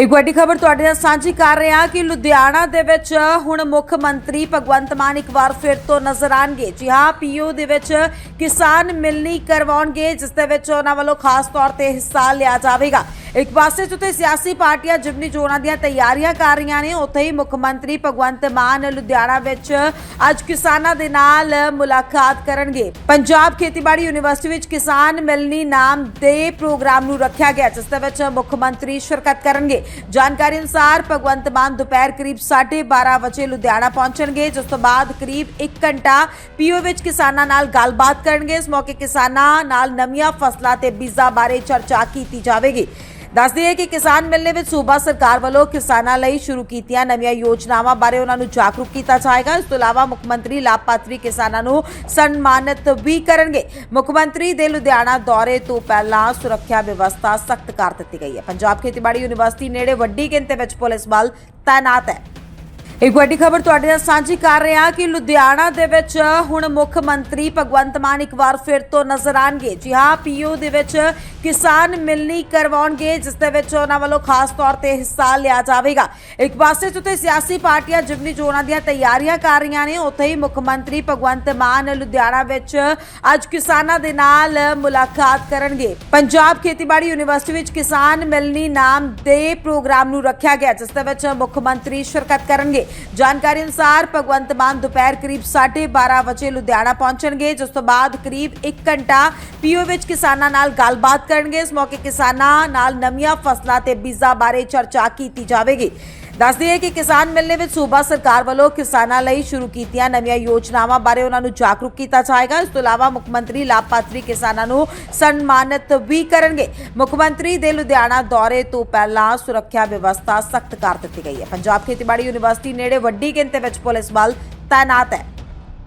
ਇੱਕ ਵੱਡੀ ਖਬਰ ਤੁਹਾਡੇ ਨਾਲ ਸਾਂਝੀ ਕਰ ਰਹੇ ਹਾਂ ਕਿ ਲੁਧਿਆਣਾ ਦੇ ਵਿੱਚ ਹੁਣ ਮੁੱਖ ਮੰਤਰੀ ਭਗਵੰਤ ਮਾਨ ਇੱਕ ਵਾਰ ਫਿਰ ਤੋਂ ਨਜ਼ਰ ਆਣਗੇ ਜੀ ਹਾਂ ਪੀਓ ਦੇ ਵਿੱਚ ਕਿਸਾਨ ਮਿਲਣੀ ਕਰਵਾਉਣਗੇ, ਜਿਸ ਦੇ ਵਿੱਚ ਉਹਨਾਂ ਵੱਲੋਂ ਖਾਸ ਤੌਰ ਤੇ ਹਿੱਸਾ ਲਿਆ ਜਾਵੇਗਾ। ਇੱਕ ਪਾਸੇ ਜਿੱਥੇ ਸਿਆਸੀ ਪਾਰਟੀਆਂ ਜਿਮਨੀ ਚੋਣਾਂ ਦੀਆਂ ਤਿਆਰੀਆਂ ਕਰ ਰਹੀਆਂ ਨੇ, ਉੱਥੇ ਹੀ ਮੁੱਖ ਮੰਤਰੀ ਭਗਵੰਤ ਮਾਨ ਲੁਧਿਆਣਾ ਵਿੱਚ ਅੱਜ ਕਿਸਾਨਾਂ ਦੇ ਨਾਲ ਮੁਲਾਕਾਤ ਕਰਨਗੇ। ਪੰਜਾਬ ਖੇਤੀਬਾੜੀ ਯੂਨੀਵਰਸਿਟੀ ਵਿੱਚ ਕਿਸਾਨ ਮਿਲਣੀ ਨਾਮ ਦੇ ਪ੍ਰੋਗਰਾਮ ਨੂੰ ਰੱਖਿਆ ਗਿਆ, ਜਿਸ ਦੇ ਵਿੱਚ ਮੁੱਖ ਮੰਤਰੀ ਸ਼ਿਰਕਤ ਕਰਨਗੇ। ਜਾਣਕਾਰੀ ਅਨੁਸਾਰ ਭਗਵੰਤ ਮਾਨ ਦੁਪਹਿਰ ਕਰੀਬ 12:30 ਵਜੇ ਲੁਧਿਆਣਾ ਪਹੁੰਚਣਗੇ, ਜਿਸ ਤੋਂ ਬਾਅਦ ਕਰੀਬ 1 ਘੰਟਾ ਪੀਓ ਵਿੱਚ ਕਿਸਾਨਾਂ ਨਾਲ ਗੱਲਬਾਤ ਕਰਨਗੇ। ਇਸ ਮੌਕੇ ਕਿਸਾਨਾਂ ਨਾਲ ਨਵੀਆਂ ਫਸਲਾਂ ਤੇ ਬੀਜਾਂ ਬਾਰੇ ਚਰਚਾ ਕੀਤੀ ਜਾਵੇਗੀ। ਦੱਸ ਦਈਏ ਕਿ ਕਿਸਾਨ ਮੇਲੇ ਵਿੱਚ ਸੂਬਾ ਸਰਕਾਰ ਵੱਲੋਂ ਕਿਸਾਨਾਂ ਲਈ ਸ਼ੁਰੂ ਕੀਤੀਆਂ ਨਵੀਆਂ ਯੋਜਨਾਵਾਂ ਬਾਰੇ ਉਹਨਾਂ ਨੂੰ ਜਾਗਰੂਕ ਕੀਤਾ ਜਾਏਗਾ। ਇਸ ਤੋਂ ਇਲਾਵਾ ਮੁੱਖ ਮੰਤਰੀ ਲਾਭਪਾਤਰੀ ਕਿਸਾਨਾਂ ਨੂੰ ਸਨਮਾਨਿਤ ਵੀ ਕਰਨਗੇ। ਮੁੱਖ ਮੰਤਰੀ ਦੇ ਲੁਧਿਆਣਾ ਦੌਰੇ ਤੋਂ ਪਹਿਲਾਂ ਸੁਰੱਖਿਆ ਵਿਵਸਥਾ ਸਖਤ ਕਰ ਦਿੱਤੀ ਗਈ ਹੈ। ਪੰਜਾਬ ਖੇਤੀਬਾੜੀ ਯੂਨੀਵਰਸਿਟੀ ਨੇੜੇ ਵੱਡੀ ਗਿਣਤੀ ਵਿੱਚ ਪੁਲਿਸ ਬਲ ਤਾਇਨਾਤ ਹੈ। ਇੱਕ ਵੱਡੀ ਖਬਰ ਤੁਹਾਡੇ ਨਾਲ ਸਾਂਝੀ ਕਰ ਰਹੇ ਹਾਂ ਕਿ ਲੁਧਿਆਣਾ ਦੇ ਵਿੱਚ ਹੁਣ ਮੁੱਖ ਮੰਤਰੀ ਭਗਵੰਤ ਮਾਨ ਇੱਕ ਵਾਰ ਫਿਰ ਤੋਂ ਨਜ਼ਰ ਆਣਗੇ ਜੀ ਹਾਂ ਪੀਓ ਦੇ ਵਿੱਚ ਕਿਸਾਨ ਮਿਲਣੀ ਕਰਵਾਉਣਗੇ, ਜਿਸ ਦੇ ਵਿੱਚ ਉਹਨਾਂ ਵੱਲੋਂ ਖਾਸ ਤੌਰ ਤੇ ਹਿੱਸਾ ਲਿਆ ਜਾਵੇਗਾ। ਇੱਕ ਪਾਸੇ ਜਿੱਥੇ ਸਿਆਸੀ ਪਾਰਟੀਆਂ ਜਿਮਨੀ ਚੋਣਾਂ ਦੀਆਂ ਤਿਆਰੀਆਂ ਕਰ ਰਹੀਆਂ ਨੇ, ਉੱਥੇ ਹੀ ਮੁੱਖ ਮੰਤਰੀ ਭਗਵੰਤ ਮਾਨ ਲੁਧਿਆਣਾ ਵਿੱਚ ਅੱਜ ਕਿਸਾਨਾਂ ਦੇ ਨਾਲ ਮੁਲਾਕਾਤ ਕਰਨਗੇ। ਪੰਜਾਬ ਖੇਤੀਬਾੜੀ ਯੂਨੀਵਰਸਿਟੀ ਵਿੱਚ ਕਿਸਾਨ ਮਿਲਣੀ ਨਾਮ ਦੇ ਪ੍ਰੋਗਰਾਮ ਨੂੰ ਰੱਖਿਆ ਗਿਆ, ਜਿਸ ਦੇ ਵਿੱਚ ਮੁੱਖ ਮੰਤਰੀ ਸ਼ਿਰਕਤ ਕਰਨਗੇ। ਜਾਣਕਾਰੀ ਅਨੁਸਾਰ ਭਗਵੰਤ ਮਾਨ ਦੁਪਹਿਰ ਕਰੀਬ 12:30 ਵਜੇ ਲੁਧਿਆਣਾ ਪਹੁੰਚਣਗੇ, ਜਿਸ ਤੋਂ ਬਾਅਦ ਕਰੀਬ 1 ਘੰਟਾ ਪੀਓ ਵਿੱਚ ਕਿਸਾਨਾਂ ਨਾਲ ਗੱਲਬਾਤ ਕਰਨਗੇ। ਇਸ ਮੌਕੇ ਕਿਸਾਨਾਂ ਨਾਲ ਨਵੀਆਂ ਫਸਲਾਂ ਤੇ ਬੀਜਾਂ ਬਾਰੇ ਚਰਚਾ ਕੀਤੀ ਜਾਵੇਗੀ। ਦੱਸ ਦਈਏ ਕਿ ਕਿਸਾਨ ਮੇਲੇ ਵਿੱਚ ਸੂਬਾ ਸਰਕਾਰ ਵੱਲੋਂ ਕਿਸਾਨਾਂ ਲਈ ਸ਼ੁਰੂ ਕੀਤੀਆਂ ਨਵੀਆਂ ਯੋਜਨਾਵਾਂ ਬਾਰੇ ਉਹਨਾਂ ਨੂੰ ਜਾਗਰੂਕ ਕੀਤਾ ਜਾਏਗਾ। ਇਸ ਤੋਂ ਇਲਾਵਾ ਮੁੱਖ ਮੰਤਰੀ ਲਾਭਪਾਤਰੀ ਕਿਸਾਨਾਂ ਨੂੰ ਸਨਮਾਨਿਤ ਵੀ ਕਰਨਗੇ। ਮੁੱਖ ਮੰਤਰੀ ਦੇ ਲੁਧਿਆਣਾ ਦੌਰੇ ਤੋਂ ਪਹਿਲਾਂ ਸੁਰੱਖਿਆ ਵਿਵਸਥਾ ਸਖਤ ਕਰ ਦਿੱਤੀ ਗਈ ਹੈ। ਪੰਜਾਬ ਖੇਤੀਬਾੜੀ ਯੂਨੀਵਰਸਿਟੀ ਨੇੜੇ ਵੱਡੀ ਗਿਣਤੀ ਵਿੱਚ ਪੁਲਿਸ ਬਲ ਤਾਇਨਾਤ ਹੈ।